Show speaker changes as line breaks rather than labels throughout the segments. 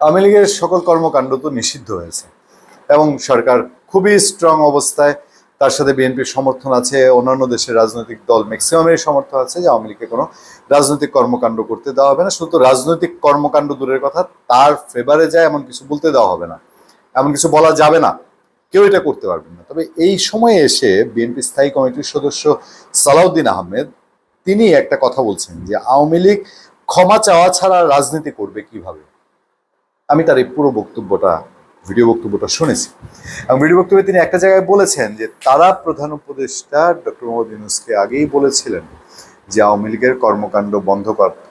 আওয়ামী লীগের সকল কর্মকাণ্ড তো নিষিদ্ধ হয়েছে। এবং সরকার খুবই স্ট্রং অবস্থায় তার সাথে বিএনপির সমর্থন আছে, অন্যান্য দেশের রাজনৈতিক দল ম্যাক্সিমামের সমর্থন আছে যে আওয়ামী লীগকে কোনো রাজনৈতিক কর্মকাণ্ড করতে দেওয়া হবে না। শুধু রাজনৈতিক কর্মকাণ্ড দূরের কথা, তার ফেভারে যায় এমন কিছু বলতে দেওয়া হবে না। এমন কিছু বলা যাবে না। কেউ এটা করতে পারবেন না। তবে এই সময়ে এসে বিএনপি স্থায়ী কমিটির সদস্য সালাউদ্দিন আহমেদ, তিনি একটা কথা বলছেন যে আওয়ামী লীগ ক্ষমা চাওয়া ছাড়া রাজনীতি করবে কীভাবে? আমি তার এই পুরো বক্তব্যটা ভিডিও বক্তব্যটা শুনেছি। এবং ভিডিও বক্তব্যে তিনি একটা জায়গায় বলেছেন যে, তারা প্রধান উপদেষ্টা ডক্টর মোহাম্মদ ইউনুসকে আগেই বলেছিলেন যে, আওয়ামী লীগের কর্মকাণ্ড বন্ধ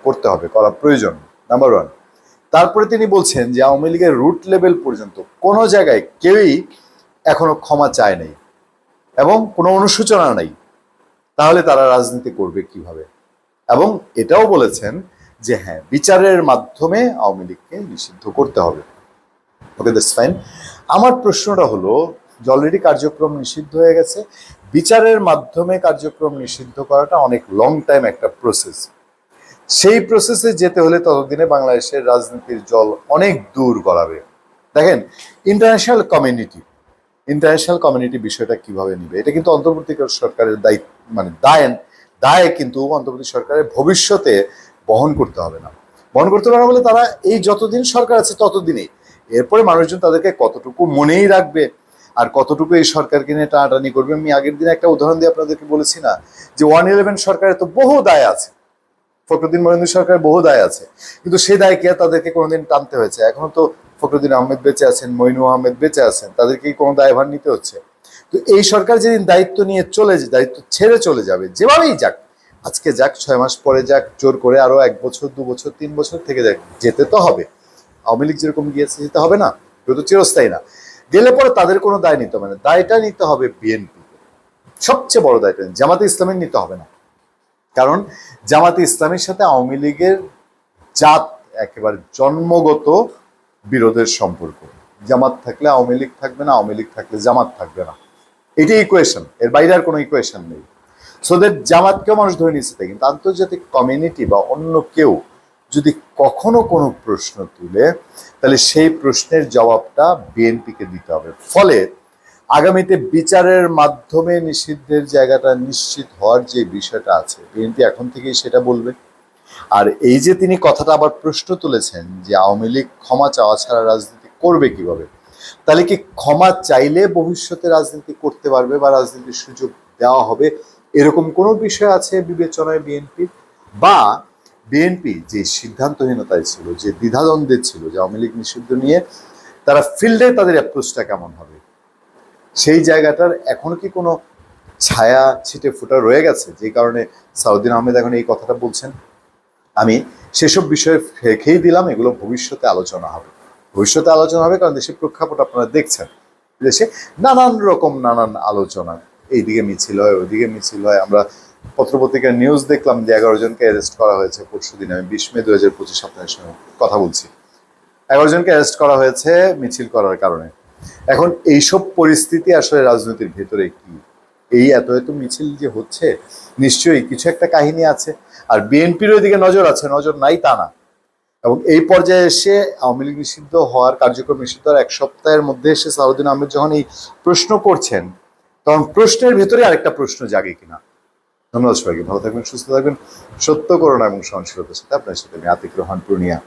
করতে হবে, করা প্রয়োজন নাম্বার ওয়ান তারপরে তিনি বলছেন যে, আওয়ামী লীগের রুট লেভেল পর্যন্ত কোনো জায়গায় কেউই এখনও ক্ষমা চায় নাই এবং কোনো অনুশোচনা নাই। তাহলে তারা রাজনীতি করবে কীভাবে? এবং এটাও বলেছেন যে হ্যাঁ বিচারের মাধ্যমে আওয়ামী লীগকে নিষিদ্ধ করতে হবে। ওকে দ্যাটস ফাইন আমার প্রশ্নটা হলো, যে অলরেডি কার্যক্রম নিষিদ্ধ হয়ে গেছে, বিচারের মাধ্যমে কার্যক্রম নিষিদ্ধ করাটা অনেক লং টাইম একটা প্রসেস সেই প্রসেসে যেতে হলে ততদিনে বাংলাদেশের রাজনীতির জল অনেক দূর গড়াবে। দেখেন ইন্টারন্যাশনাল কমিউনিটি ইন্টারন্যাশনাল কমিউনিটি বিষয়টা কীভাবে নিবে? এটা কিন্তু অন্তর্বর্তী সরকারের দায়িত্ব মানে দায় দায় কিন্তু অন্তর্বর্তী সরকারের ভবিষ্যতে বহন করতে হবে না। বহন করতে পারে বলে তারা এই যতদিন সরকার আছে ততদিনই। এরপরে মানুষজন তাদেরকে কতটুকু মনেই রাখবে আর কতটুকু এই সরকারকে নিয়ে টানাটানি করবে, আমি আগের দিন একটা উদাহরণ দিয়ে আপনাদেরকে বলেছি না, যে ওয়ান ইলেভেন সরকারের তো বহু দায় আছে। ফখরুদ্দিন মহিন্দু সরকারের বহু দায় আছে। কিন্তু সেই দায়কে তাদেরকে কোনোদিন টানতে হয়েছে? এখনও তো ফখরুদ্দিন আহমেদ বেঁচে আছেন মইনু আহমেদ বেঁচে আছেন, তাদেরকে কোনো দায়ভার নিতে হচ্ছে? তো এই সরকার যেদিন দায়িত্ব নিয়ে চলে, দায়িত্ব ছেড়ে চলে যাবে, যেভাবেই যাক আজকে যাক, ছয় মাস পরে যাক, জোর করে আরও এক বছর, দু বছর, তিন বছর থেকে যাক, যেতে তো হবে। আওয়ামী লীগ যেরকম গিয়েছে, যেতে হবে না কেউ তো চিরস্থায়ী না। গেলে পরে তাদের কোনো দায় নিতে হবে না। দায়টা নিতে হবে বিএনপি সবচেয়ে বড় দায়টা, জামাতে ইসলামের নিতে হবে না। কারণ জামাতে ইসলামের সাথে আওয়ামী লীগের জাত একেবারে জন্মগত বিরোধের সম্পর্ক। জামাত থাকলে আওয়ামী লীগ থাকবে না, আওয়ামী লীগ থাকলে জামাত থাকবে না। এটাই ইকুয়েশন এর বাইরে আর কোনো ইকুয়েশন নেই। সো দ্যাট জামাতকেও মানুষ ধরে নিচ্ছে কিন্তু আন্তর্জাতিক কমিউনিটি বা অন্য কেউ যদি কখনো কোনো প্রশ্ন তুলে, তাহলে সেই প্রশ্নের জবাবটা বিএনপিকে দিতে হবে। ফলে আগামীতে বিচারের মাধ্যমে নিষিদ্ধের জায়গাটা নিশ্চিত হওয়ার যে বিষয়টা আছে, বিএনপি এখন থেকেই সেটা বলবে। আর এই যে তিনি কথাটা আবার প্রশ্ন তুলেছেন যে আওয়ামী লীগ ক্ষমা চাওয়া ছাড়া রাজনীতি করবে কীভাবে, তাহলে কি ক্ষমা চাইলে ভবিষ্যতে রাজনীতি করতে পারবে বা রাজনীতির সুযোগ দেওয়া হবে এরকম কোনো বিষয় আছে বিবেচনায় বিএনপির বা বিএনপি যে সিদ্ধান্তহীনতায় ছিল, যে দ্বিধাদ্বন্দ্বে ছিল, যে আওয়ামী লীগ নিষিদ্ধ নিয়ে তারা ফিল্ডে তাদের অ্যাপ্রোচটা কেমন হবে? সেই জায়গাটার এখনও কি কোনো ছায়া ছিটে ফুটা রয়ে গেছে? যে কারণে সাউদ্দিন আহমেদ এখন এই কথাটা বলছেন। আমি সেসব বিষয়ে রেখেই দিলাম, এগুলো ভবিষ্যতে আলোচনা হবে। ভবিষ্যতে আলোচনা হবে কারণ দেশের প্রেক্ষাপট আপনারা দেখছেন। দেশে নানান রকম নানান আলোচনা। এইদিকে মিছিল হয়, ওইদিকে মিছিল হয়। আমরা পত্রপত্রিকার নিউজ দেখলাম যে এগারো জনকে অ্যারেস্ট করা হয়েছে পরশু দিন। আমি বিশ মে দু হাজার পঁচিশ আপনাদের সঙ্গে কথা বলছি। এগারো জনকে অ্যারেস্ট করা হয়েছে মিছিল করার কারণে। এখন এইসব পরিস্থিতি আসলে রাজনীতির ভেতরে কি? এই এত এত মিছিল যে হচ্ছে, নিশ্চয়ই কিছু একটা কাহিনী আছে। আর বিএনপির ওইদিকে নজর আছে, নজর নাই তা না। এবং এই পর্যায়ে এসে আওয়ামী লীগ নিষিদ্ধ হওয়ার কার্যক্রম নিষিদ্ধ এক সপ্তাহের মধ্যে এসে সালাউদ্দিন আহমেদ যখন এই প্রশ্ন করছেন তখন প্রশ্নের ভিতরে আরেকটা প্রশ্ন জাগে কিনা। ধন্যবাদ সবাইকে, ভালো থাকবেন, সুস্থ থাকবেন। সত্য করোনা এবং সহনশীলতার সাথে আপনার সাথে আমি আতিক রহমান পূর্ণিয়া।